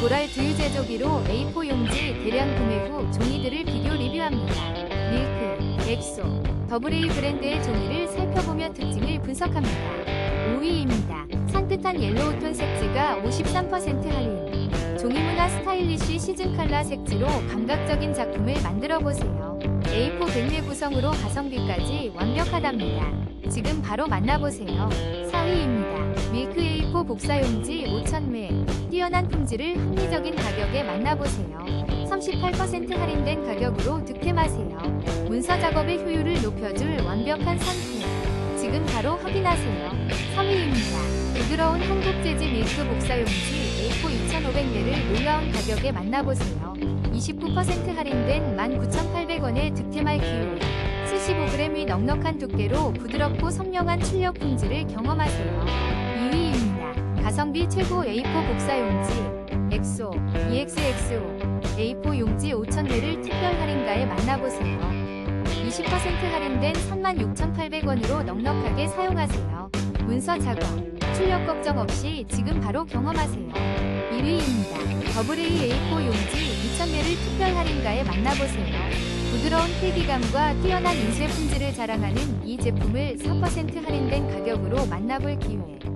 보랄 두유 제조기로 A4 용지 대량 구매 후 종이들을 비교 리뷰합니다. 밀크, 엑소, 더블A 브랜드의 종이를 살펴보며 특징을 분석합니다. 5위입니다. 산뜻한 옐로우 톤 색지가 53% 할인. 종이문화 스타일리쉬 시즌 컬러 색지로 감각적인 작품을 만들어 보세요. A4 백매 구성으로 가성비까지 완벽하답니다. 지금 바로 만나보세요. 4위입니다. 밀크 A4 복사용지 5,000매. 뛰어난 품질을 합리적인 가격에 만나보세요. 38% 할인된 가격으로 득템하세요. 문서 작업의 효율을 높여줄 완벽한 상품. 지금 바로 확인하세요. 3위입니다. 부드러운 한국 재질 밀크 복사용지 A4 2,500개를 놀라운 가격에 만나보세요. 29% 할인된 19,800원에 득템할 기회. 75g의 넉넉한 두께로 부드럽고 선명한 출력 품질을 경험하세요. 2위입니다. 가성비 최고 A4 복사용지 엑소 EXXO A4 용지 5,000개를 특별 할인가에 만나보세요. 20% 할인된 36,800원으로 넉넉하게 사용하세요. 문서 작업, 출력 걱정 없이 지금 바로 경험하세요. 1위입니다. 더블A A4 용지 2,000개를 특별 할인가에 만나보세요. 부드러운 필기감과 뛰어난 인쇄 품질을 자랑하는 이 제품을 4% 할인된 가격으로 만나볼 기회.